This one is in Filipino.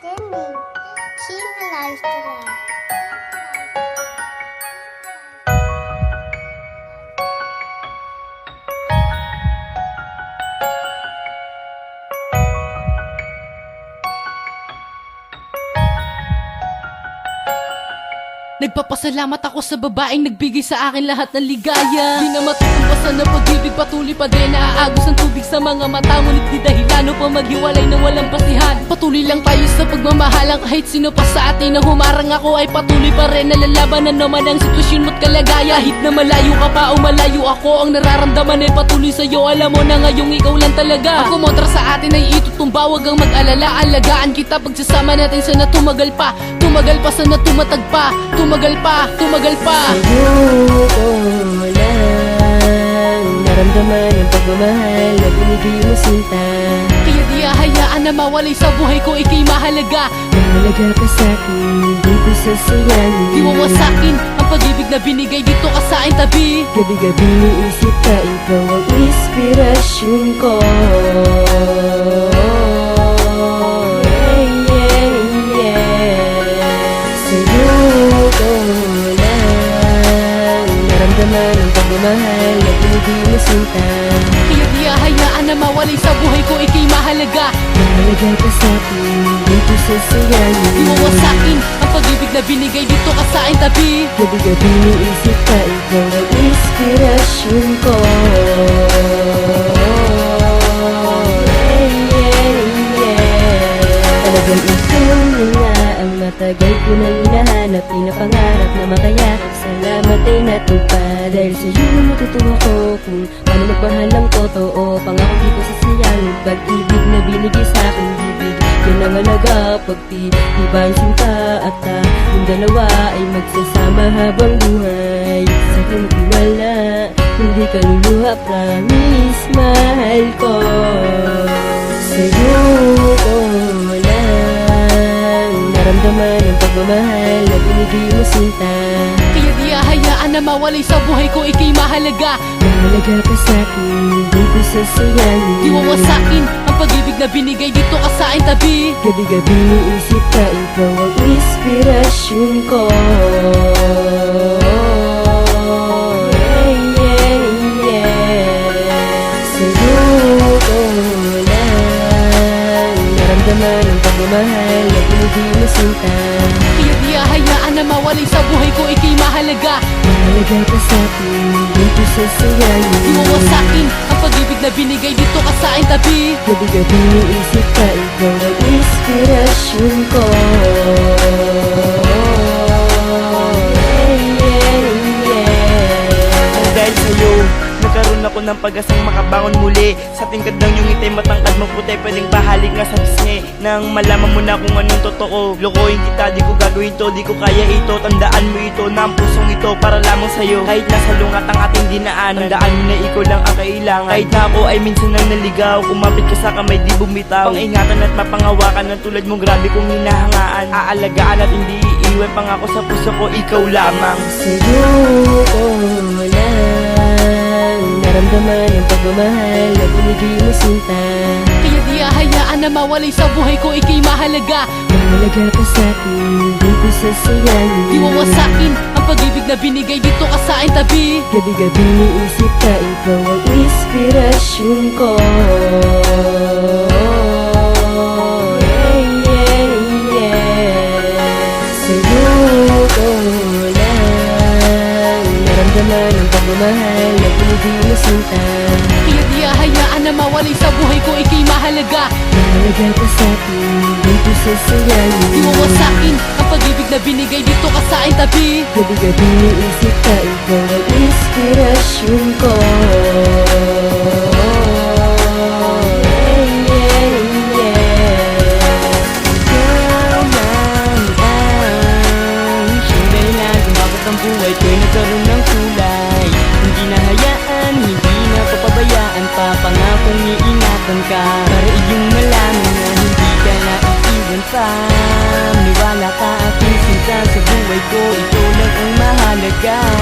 Dinding. Simulaystılar. Nagpapasalamat ako sa babaeng nagbigay sa akin lahat ng ligaya Di na matutupasan ng pag-ibig patuloy pa din Naaagos ang tubig sa mga mata Ngunit di dahilano pa maghiwalay na walang pas Patuloy lang tayo sa pagmamahalan Kahit sino pa sa atin na humarang ako Ay patuloy pa rin nalalabanan naman ang sitwasyon mo't kalagaya. Kahit na malayo ka pa o malayo ako Ang nararamdaman ay patuloy sa'yo. Alam mo na ngayong ikaw lang talaga. Ang kumontra sa atin ay itutumba Huwag kang mag-alala. Alagaan kita pagsasama natin Sana tumagal pa. Tumagal pa sana tumatag pa. Tumagal pa, tumagal pa. Sa'yo ko lang. Naramdaman ang pagmamahal na binigay mo sinta Ahayaan na mawalay sa buhay ko Ika'y mahalaga. Mahalaga ka sa'kin, di ko sasayangin. Di wawasakin ang pag-ibig na binigay Dito ka sa aking tabi. Gabi-gabi niisip ka, ikaw ang inspirasyon ko. Naramdaman ang pagmamahal na binigay mo sinta na mawalay sa buhay ko Ika'y mahalaga. Mahalaga ka sa'kin, di ko sasayangin Di wawasakin ang pag-ibig na binigay Dito ka sa aking tabi. Gabi-gabi niisip ka, ikaw ang inspirasyon ko matagal ko nang hinahanap Pinapangarap na makayakap Salamat ay natupad Dahil sa'yo natutuwa ko. Kung paano magmahal ng totoo Pangako di ko sasayangin Pag-ibig na binigay sa'kin Bibig. Yan ang halaga Pagtitibay sinta At tayong dalawa ay magsasama habang buhay. Sa aking tiwala Hindi ka luluha Promise mahal ko. Sa'yo ko Naramdaman ang pagmamahal na binigay mo sinta Kaya di ahayaan na mawalay sa buhay ko Ika'y mahalaga. Mahalaga ka sa'kin, di ko sasayangin. Di wawasakin ang pag-ibig na binigay Dito ka sa aking tabi. Gabi-gabi niisip ka, ikaw ang inspirasyon ko pagmamahal na binigay mo sinta Kaya di ahayaan na mawalay sa buhay ko Ika'y mahalaga. Mahalaga ka sa'kin, di ko sasayangin Di wawasakin ang pag-ibig na binigay Dito ka sa aking tabi. Gabi-gabi niisip ka, ikaw ang inspirasyon ko ako ng pag-asang makabangon muli. Sa tingkad ng iyong ngiti, matangkad mo puti Pwedeng bahalik nga sa pisngi Nang malaman mo na kung anong totoo Lokohin kita, di ko gagawin to, di ko kaya ito. Tandaan mo ito, na ang pusong ito para lamang sa'yo. Kahit nasa lungat ang ating dinaanan Tandaan mo na ikaw lang ang kailangan. Kahit na ako ay minsan nang naligaw Kumapit ka sa kamay, di bumitaw. Pangingatan at mapangawakan ng tulad mong grabe kong hinahangaan. Aalagaan at hindi iiwan Pangako sa puso ko, ikaw lamang. Sa'yo ko lang Naramdaman ang pagmamahal na binigay mo sinta Kaya di ahayaan na mawalay sa buhay ko Ika'y mahalaga. Mahalaga ka sa'kin, di ko sasayangin Di wawasakin ang pag-ibig na binigay Dito ka sa tabi. Gabi-gabi niisip ka, ikaw ang inspirasyon ko Naramdaman ang pagmamahal na binigay mo sinta Kaya di ahayaan na mawalay sa buhay ko Ika'y mahalaga. Mahalaga ka sa'kin, di ko sasayangin. Di wawasakin ang pag-ibig na binigay Dito ka sa aking tabi. Gabi-gabi niisip ka, ikaw ang inspirasyon ko iiwan pa Niwala ka aking sinta sa buhay ko Ikaw lang ang mahalaga